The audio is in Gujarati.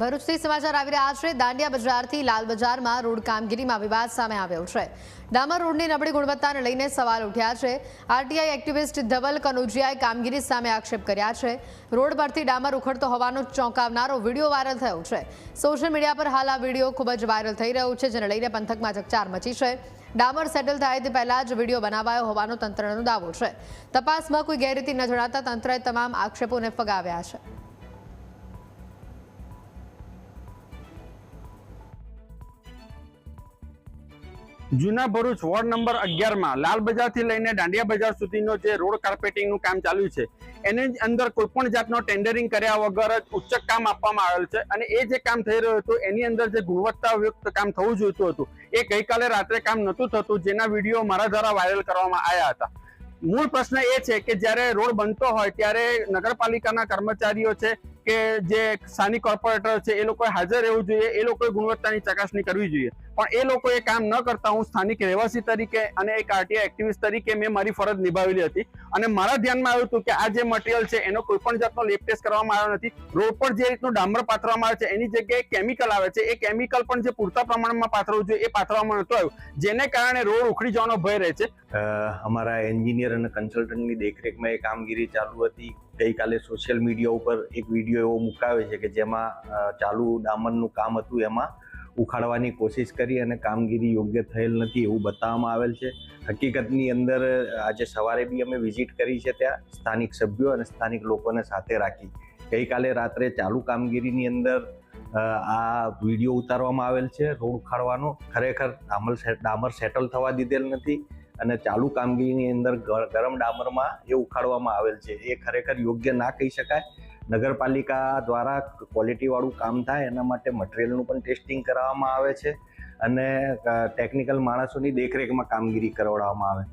ભરૂચથી સમાચાર આવી રહ્યા છે. દાંડિયા બજારથી લાલ બજારમાં રોડ કામગીરીમાં વિવાદ સામે આવ્યો છે. ડામર રોડની નબળી ગુણવત્તાને લઈને સવાલ ઉઠ્યા છે. આરટીઆઈ એક્ટિવિસ્ટ ધવલ કનોજિયાએ કામગીરી સામે આક્ષેપ કર્યા છે. રોડ પરથી ડામર ઉખડતો હોવાનો ચોંકાવનારો વીડિયો વાયરલ થયો છે. સોશિયલ મીડિયા પર હાલ આ વીડિયો ખૂબ જ વાયરલ થઈ રહ્યો છે, જેને લઈને પંથકમાં ચકચાર મચી છે. ડામર સેટલ થાય તે પહેલા જ વીડિયો બનાવાયો હોવાનો તંત્રનો દાવો છે. તપાસમાં કોઈ ગેરરીતિ ન જણાતા તંત્રએ તમામ આક્ષેપોને ફગાવ્યા છે. જૂના ભરૂચ વોર્ડ નંબર અગિયારમાં લાલ બજારથી લઈને દાંડિયા બજાર સુધીનો જે રોડ કાર્પેટિંગનું કામ ચાલ્યું છે, એની અંદર કોઈ પણ જાતનો ટેન્ડરિંગ કર્યા વગર જ ઉચ્ચક કામ આપવામાં આવેલ છે અને એ જે કામ થઈ રહ્યું હતું, એની અંદર જે ગુણવત્તાયુક્ત કામ થવું જોઈતું હતું, એ ગઈકાલે રાત્રે કામ નહોતું થતું, જેના વીડિયો મારા દ્વારા વાયરલ કરવામાં આવ્યા હતા. મૂળ પ્રશ્ન એ છે કે જ્યારે રોડ બનતો હોય ત્યારે નગરપાલિકાના કર્મચારીઓ છે કે જે સ્થાનિક કોર્પોરેટર છે, એ લોકોએ હાજર રહેવું જોઈએ, એ લોકોએ ગુણવત્તાની ચકાસણી કરવી જોઈએ. પણ એ લોકો એ કામ ન કરતા હું સ્થાનિક રહેવાસી તરીકે અને એક આરટીઆઈ એક્ટિવિસ્ટ તરીકે મેં મારી ફરજ નિભાવેલી હતી. અને મારા ધ્યાનમાં આવ્યું હતું કે આ જે મટીરિયલ છે, એનો કોઈ પણ જાતનો લેપ ટેસ્ટ કરવામાં આવ્યો નથી. રોડ પર જે રીતનું ડામર પાથરવામાં આવે છે, એની જગ્યાએ કેમિકલ આવે છે. એ કેમિકલ પણ જે પૂરતા પ્રમાણમાં પાથરવું જોઈએ, એ પાથરવામાં નહોતું આવ્યું. જેને કારણે રોડ ઉખડી જવાનો ભય રહે છે. અમારા એન્જિનિયર અને કન્સલ્ટન્ટની દેખરેખમાં એ કામગીરી ચાલુ હતી. ગઈકાલે સોશિયલ મીડિયા ઉપર એક વીડિયો એવો મુકાયો છે કે જેમાં ચાલુ ડામરનું કામ હતું એમાં ઉખાડવાની કોશિશ કરી અને કામગીરી યોગ્ય થયેલ નથી એવું બતાવવામાં આવેલ છે. હકીકતની અંદર આજે સવારે બી અમે વિઝિટ કરી છે ત્યાં સ્થાનિક સભ્યો અને સ્થાનિક લોકોને સાથે રાખી. ગઈકાલે રાત્રે ચાલુ કામગીરીની અંદર આ વીડિયો ઉતારવામાં આવેલ છે. રોડ ઉખાડવાનો ખરેખર ડામર ડામર સેટલ થવા દીધેલ નથી. અને ચાલુ કામગીરીની અંદર ગરમ ડામરમાં એ ઉખાડવામાં આવેલ છે. એ ખરેખર યોગ્ય ના કહી શકાય. નગરપાલિકા દ્વારા ક્વોલિટીવાળું કામ થાય એના માટે મટીરિયલનું પણ ટેસ્ટિંગ કરાવવામાં આવે છે અને ટેકનિકલ માણસોની દેખરેખમાં કામગીરી કરાવડાવવામાં આવે.